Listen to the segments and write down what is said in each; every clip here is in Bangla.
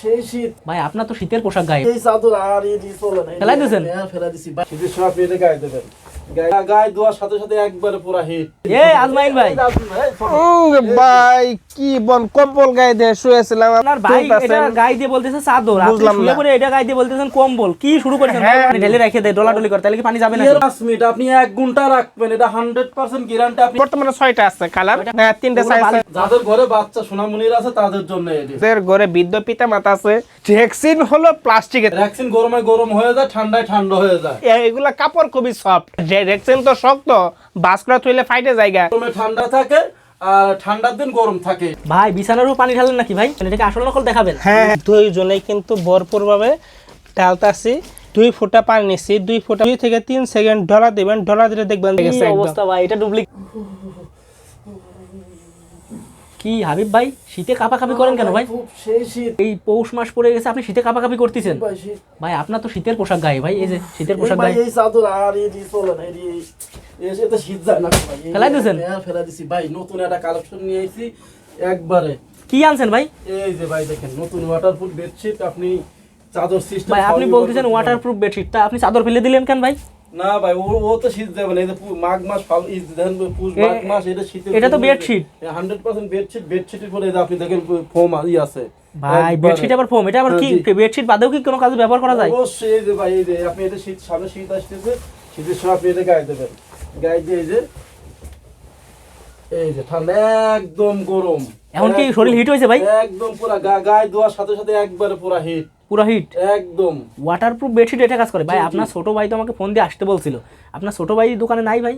সেই শীত। ভাই আপনার তো শীতের পোশাক গায়ে। এই চাদর আর এই দিয়ে চলে না ফেলাই দিয়েছেন? ফেলাই দিছি। শীতের সময় আপনি এটা গায়ে দেবেন। গায়ে- গায়ে সাথে সাথে একবারে পুরা হিট এ আজমাইল ভাই। ভাই কি বল কম্বল গায়ে দিয়ে শুয়েছিলাম আপনার ভাই এটা গায়ে দিয়ে বলতেছে চাদর। বুঝলাম না। পড়ে এটা গায়ে দিয়ে বলতেছেন কম্বল। কি শুরু করেছেন। ঢেলে রেখে দেয় ডলাডলি করে তাহলে কি পানি যাবে না এর মিনিট আপনি এক ঘণ্টা রাখবেন এটা হান্ড্রেড পার্সেন্ট গ্যারান্টি আপনি বর্তমানে ছয়টা আছে কালার। হ্যাঁ তিনটে সাইজ ভালো- যাদের ঘরে বাচ্চা আছে তাদের জন্য এটি ঘরে বৃদ্ধ পিতা মাতা আছে ভ্যাকসিন হলো প্লাস্টিকের ভ্যাকসিন গরমে গরম হয়ে যায় ঠান্ডায় ঠান্ডা হয়ে যায়। এগুলা কাপড় খুবই সফট যে ভ্যাকসিন তো শক্ত বাসকরা থইলে ফাইটে জায়গা। তুমি ঠান্ডা থাকে আর ঠান্ডার দিন গরম থাকে। ভাই বিছানারও পানি ঢালেন নাকি ভাই? এটাকে আসল নকল দেখাবেন? হ্যাঁ দুইজনেই কিন্তু ভরপুর ভাবে ঢালতাছি দুই ফুটা পানি নিচ্ছি দুই ফুটা দুই থেকে তিন সেকেন্ড ঢলা দিবেন ঢলা দিলে দেখবেন অবস্থা ভাই এটা ডুপ্লিক কি হাবিব ভাই? শীতে কাপাকাপি করেন কেন ভাই শীত। এই পৌষ মাস পড়ে গেছে আপনি শীতে কাপাকাপি করতেছেন। ভাই আপনার তো শীতের পোশাক গায়ে ভাই এই যে শীতের পোশাক ভাই গায়ে। এই চাদর আর এই চলে না এই দিয়ে এ- শীত যায় না ভাই ফেলাই দিয়েছেন? হ্যাঁ, ফেলাই দিছি। ভাই নতুন একটা কালেকশন নিয়ে আইছি একবারে। কি আনছেন ভাই? এই যে ভাই দেখেন নতুন ওয়াটারপ্রুফ বেডশিট আপনি চাদর সিস্টেম ভাই আপনি বলতেছেন ওয়াটারপ্রুফ বেডশিট তা আপনি চাদর ফেলে দিলেন কেন ভাই? না ভাই ও ও তো শীত যাবে না পু- মাঘ মাস ফাল ইজ দেন পুষ মাঘ মাস এটা শীতে এটা তো bedsheet। 100% বেডশিট বেডশিটের পরে আপনি দেখেন ফোম ই আছে। ভাই বেডশিট আবার ফোম এটা আবার কি হ্যাঁ, বেডশিট বাদেও কি কোনো কাজে ব্যবহার করা যায়? অবশ্যই এই যে ভাই এই যে আপনি এটা শীত সামনে শীত আসতেছে শীতের সময় আপনি এটা গায়ে দেবেন। গায়ে দিয়ে এই যে এই যে ঠান্ডা একদম গরম। এখন কি শরীর হিট হয়েছে ভাই? একদম পুরা গায়ে দেওয়ার সাথে সাথে একবারে পুরা হিট পুরো হিট একদম। ওয়াটারপ্রুফ বেডশিট এটা কাজ করে। ভাই আপনার ছোট ভাই তো আমাকে ফোন দিয়ে আসতে বলছিল। আপনার ছোট ভাই দোকানে নাই ভাই?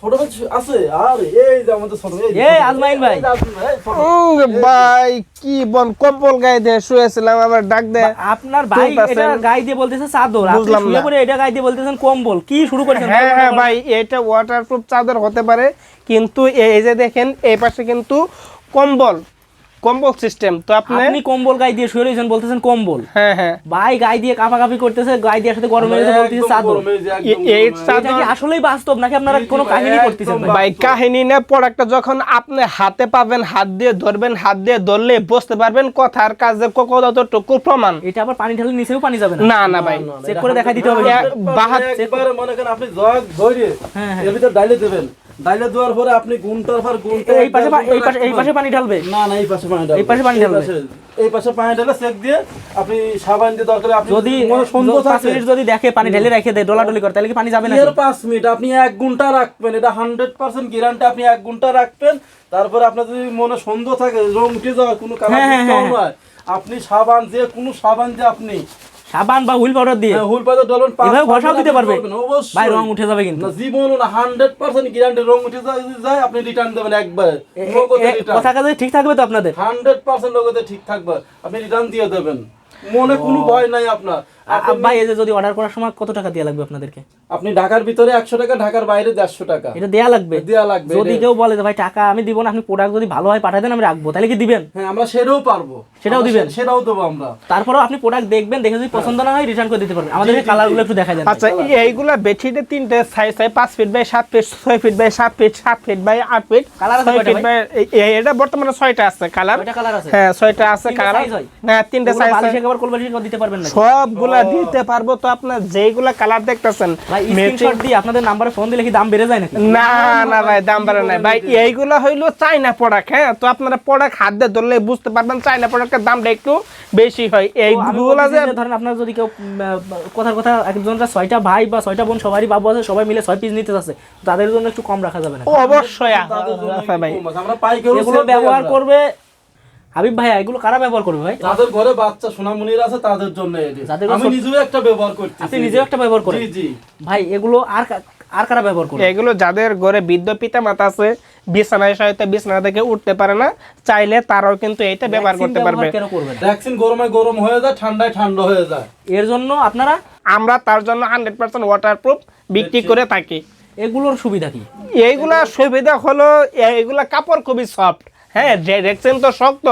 ছোট ভাই আছে। আর এই যে আমাদের ছোট ভাই। এই আজমাইল কি বল কম্বল গায়ে দিয়ে শুয়েছিলাম আবার ডাক দেয় আপনার ভাই চলতেছে। এটা গায়ে দিয়ে বলতেছে চাদর। আপনি বুঝলাম না। পড়ে এটা গায়ে দিয়ে বলতেছেন কম্বল। কি শুরু করেছেন হ্যাঁ হ্যাঁ ভাই এটা ওয়াটারপ্রুফ চাদর হতে পারে কিন্তু এই যে দেখেন এই পাশে কিন্তু কম্বল। কম্বল সিস্টেম। তো আপনি আপনি কম্বল গায়ে দিয়ে শুয়ে রয়েছেন বলতেছেন কম্বল। হ্যাঁ হ্যাঁ। ভাই গায়ে দিয়ে কাপাকাপি করতেছে গায়ে দিয়ে সাথে গরম হয়ে বলতেছে চাদর। এই। চাদর- কি আসলেই বাস্তব নাকি আপনারা কোনো কাহিনী করতেছেন ভাই? কাহিনী না প্রোডাক্টটা যখন আপনি হাতে পাবেন হাত দিয়ে ধরবেন হাত দিয়ে ধরলে বুঝতে পারবেন কথার কাজে কতটুকু প্রমাণ। এটা আবার পানি ঢালে নিচেও পানি যাবে না? না না ভাই। চেক করে দেখাই দিতে হবে বাহাত একবারে চেক করে- মনে করেন আপনি জগ ধরে হ্যাঁ, হ্যাঁ। এর ভিতর ডাইলে দেবেন। ডাইলে দেওয়ার পরে আপনি গুণটার পর গুণটা এই পাশে এই পাশে এই পাশে পানি ঢালবে? না না এই পাশে পানি ঢালবে। এই পাশে পানি ঢালবে। এই পাশে পানি ঢালে চেক দিয়ে আপনি সাবান দিয়ে দরকার আপনি যদি মনে থাকে। যদি দেখে পানি ঢেলে রেখে দেয় ডলাডলি করে তাহলে কি পানি যাবে না এর পাঁচ মিনিট আপনি এক ঘণ্টা রাখবেন। এটা হান্ড্রেড পার্সেন্ট গ্যারান্টি আপনি এক ঘণ্টা রাখবেন। তারপরে আপনার যদি মনে সন্দেহ থাকে রং উঠে যাওয়ার কোনো কারণ হ্যাঁ, হ্যাঁ, হ্যাঁ। নয় আপনি সাবান যে কোনো সাবান দিয়ে আপনি সাবান বা হুইল পাউডার দিয়ে। হুইল পাউডার পাঁচ এভাবে ঘষাও দিতে পারবে। ভাই রং উঠে যাবে কিন্তু। না জীবন না হান্ড্রেড পার্সেন্ট গ্যারান্টি রং উঠে যায় আপনি রিটার্ন দেবেন একবার। কথা কাজে ঠিক থাকবে তো আপনাদের? হান্ড্রেড পার্সেন্ট লোকেদের ঠিক থাকবে। আপনি রিটার্ন দিয়ে দেবেন। মনে কোনো ভয় নাই আপনার। ভাই এই যে যদি অর্ডার করার সময় কত টাকা দেওয়া লাগবে আপনাদেরকে? আপনি ঢাকার ভিতরে একশো টাকা ঢাকার বাইরে দেড়শো টাকা। এটা দেয়া লাগবে? দেয়া লাগবে যদি কেউ বলে ভাই টাকা আমি দিব না আপনি প্রোডাক্ট যদি ভালো হয় পাঠাই দেন আমি রাখব। তাহলে কি দিবেন? হ্যাঁ আমরা সেটাও পারব। সেটাও দিবেন? সেটাও দেবো আমরা। তারপরেও আপনি প্রোডাক্ট দেখবেন দেখে যদি পছন্দ না হয় রিটার্ন করে দিতে পারবেন। আমাদের কালারগুলো একটু দেখা যায় আচ্ছা এইগুলা বেডশিটে তিনটে সাইজ হয় পাঁচ ফিট বাই সাত ফিট ছয় ফিট বাই সাত ফিট সাত ফিট বাই আট ফিট Colour আছে ছয় ফিট বাই এটা বর্তমানে ছয়টা আছে কালার কালার আছে? হ্যাঁ ছয়টা আছে কালার হ্যাঁ? তিনটে সাইজ একবার কোল দিতে পারবেন না সবগুলা দিতে পারব তো আপনার যেইগুলা কালার দেখতেছেন ভাই স্ক্রিনশট দিয়ে আপনাদের নাম্বারে ফোন দিলে কি দাম বেড়ে যায় নাকি? না না ভাই দাম বাড়ে নাই। ভাই এইগুলা হইল চাইনা প্রোডাক্ট হ্যাঁ? তো আপনারা প্রোডাক্ট হাত দিয়ে ধরলে বুঝতে পারবেন চাইনা প্রোডাক্টের দামটা একটু বেশি হয়। এইগুলা যে ধরেন আপনার যদি কেউ কথার কথা একজনরা ছয়টা ভাই বা ছয়টা বোন সবারই বাবু আছে সবাই মিলে ছয় পিস নিতে আছে তাদের জন্য একটু কম রাখা যাবে না অবশ্যই আছে। ভাই এগুলো ব্যবহার করবে হাবিব ভাইয়া এগুলো কারা ব্যবহার করবে ভাই? যাদের ঘরে বাচ্চা সোনামণির আছে তাদের জন্য আমি নিজেও একটা ব্যবহার করতেছি। আপনি নিজেও একটা ব্যবহার করেন? জি জি। ভাই এগুলো আর আর কারা ব্যবহার করবে? এগুলো যাদের ঘরে বৃদ্ধ পিতা মাতা আছে বিছানায় সহায়তা বিছানা থেকে উঠতে পারে না চাইলে তারাও কিন্তু এটা ব্যবহার করতে পারবে। ভ্যাকসিন গরমে গরম হয়ে যায় ঠান্ডায় ঠান্ডা হয়ে যায়। এর জন্য আপনারা? আমরা তার জন্য হান্ড্রেড পার্সেন্ট ওয়াটারপ্রুফ বিক্রি করে থাকি। এগুলোর সুবিধা কি? এইগুলা সুবিধা হলো এইগুলা কাপড় খুবই সফট হ্যাঁ রেক্সেন তো শক্ত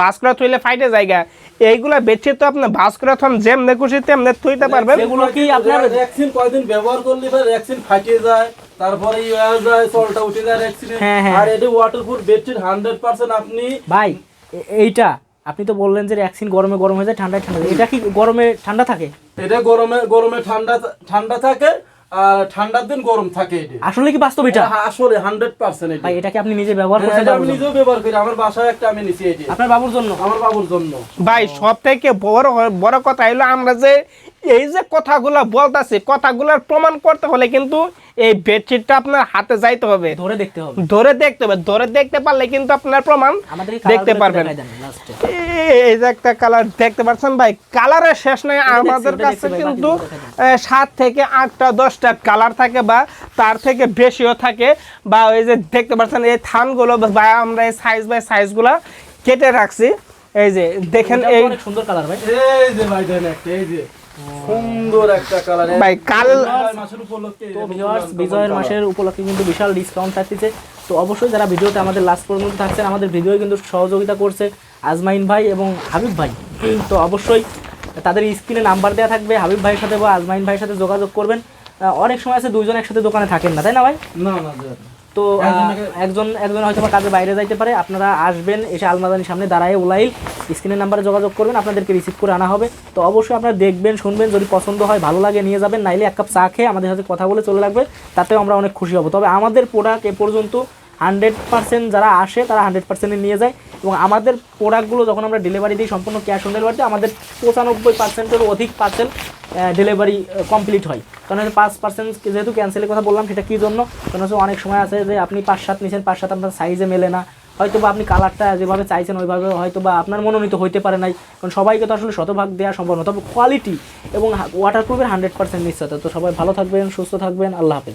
বাসকরা থইলে ফাইটে জায়গা। এইগুলা বেডশিট তো আপনি বাসকরা থন যেমনে খুশি তেমনে থইতে পারবেন। এগুলো কি আপনার ভ্যাকসিন কয়দিন ব্যবহার করলে ভাই ভ্যাকসিন ফাটিয়ে যায় তারপরে যায় সলটা উঠে যায় ভ্যাকসিন হ্যাঁ, হ্যাঁ। আর এটি ওয়াটারপ্রুফ বেডশিট হান্ড্রেড পার্সেন্ট আপনি ভাই এইটা আপনি তো বললেন যে ভ্যাকসিন গরমে গরম হয়ে যায় ঠান্ডায় ঠান্ডা এটা কি গরমে ঠান্ডা থাকে? এটা গরমে গরমে ঠান্ডা ঠান্ডা থাকে আর ঠান্ডার দিন গরম থাকে এটা আসলে কি বাস্তব এটা? হ্যাঁ, আসলে হান্ড্রেড পার্সেন্ট এটা। ভাই এটা কি আপনি নিজে ব্যবহার হ্যাঁ, করছেন আমি নিজেও ব্যবহার করি। আমার বাসায় একটা আমি নিছি এটি আপনার বাবুর জন্য? আমার বাবুর জন্য। ভাই সব থেকে বড় বড় কথা হলো আমরা যে এই যে কথাগুলো বলতাছি কথাগুলোর প্রমাণ করতে হলে কিন্তু এই বেডশিটটা আপনার হাতে যাইতে হবে। ধরে দেখতে হবে। ধরে দেখতে হবে। ধরে দেখতে পারলে কিন্তু আপনার প্রমাণ দেখতে পারবেন। এই- যে একটা কালার দেখতে পাচ্ছেন ভাই। কালারের শেষ নাই। আমাদের কাছে কিন্তু সাত থেকে আটটা দশটা কালার থাকে বা তার থেকে বেশিও থাকে। বা ওই যে দেখতে পাচ্ছেন এই থানগুলো বা আমরা এই সাইজ বাই সাইজগুলো কেটে রাখছি। এই যে দেখেন এই সুন্দর কালার ভাই। এই যে ভাই একটা এই যে। সুন্দর একটা কালার ভাই, কাল- মাসের উপলক্ষে তো ভিউয়ার্স বিজয়ের মাসের উপলক্ষে কিন্তু বিশাল ডিসকাউন্ট থাকতেছে। তো অবশ্যই যারা ভিডিওতে আমাদের লাস্ট পর্যন্ত থাকছেন আমাদের ভিডিও কিন্তু সহযোগিতা করছে আজমাইন ভাই এবং হাবিব ভাই। তো অবশ্যই তাদের স্ক্রিনে নাম্বার দেওয়া থাকবে হাবিব ভাইয়ের সাথে বা আজমাইন ভাইয়ের সাথে যোগাযোগ করবেন। অনেক সময় আছে দুইজন একসাথে দোকানে থাকেন না তাই না ভাই? না না। তো একজন একজন হয়তো বা কাজে বাইরে যাইতে পারে। আপনারা আসবেন এসে আলমাদানির সামনে দাঁড়ায় উলাইল। স্ক্রিনের নাম্বারে যোগাযোগ করবেন আপনাদেরকে রিসিভ করে আনা হবে। তো অবশ্যই আপনারা দেখবেন শুনবেন যদি পছন্দ হয় ভালো লাগে নিয়ে যাবেন নাইলে এক কাপ চা খেয়ে আমাদের সাথে কথা বলে চলে লাগবে তাতেও আমরা অনেক খুশি হব। তবে আমাদের প্রোডাক্ট এ পর্যন্ত হান্ড্রেড পার্সেন্ট যারা আসে তারা হান্ড্রেড পার্সেন্টে নিয়ে যায়। এবং আমাদের প্রোডাক্টগুলো যখন আমরা ডেলিভারি দিই সম্পূর্ণ ক্যাশ অন ডেলিভারিতে আমাদের পঁচানব্বই পার্সেন্টেরও অধিক পার্সেন্ট ডেলিভারি কমপ্লিট হয়। কারণ হচ্ছে পাঁচ পার্সেন্ট যেহেতু ক্যান্সেলের কথা বললাম, সেটা কী জন্য? কারণ হচ্ছে অনেক সময় আছে যে আপনি পাঁচ সাত নিয়েছেন পাঁচ সাত আপনার সাইজে মেলে না। হয়তো বা আপনি কালারটা যেভাবে চাইছেন, ওইভাবে হয়তো বা আপনার মনোনীত হইতে পারে নাই। কারণ সবাইকে তো আসলে শতভাগ দেওয়া সম্ভব না। তবে কোয়ালিটি এবং ওয়াটারপ্রুফের হান্ড্রেড পার্সেন্ট নিশ্চয়তা। তো সবাই ভালো থাকবেন, সুস্থ থাকবেন। আল্লাহ হাফেজ।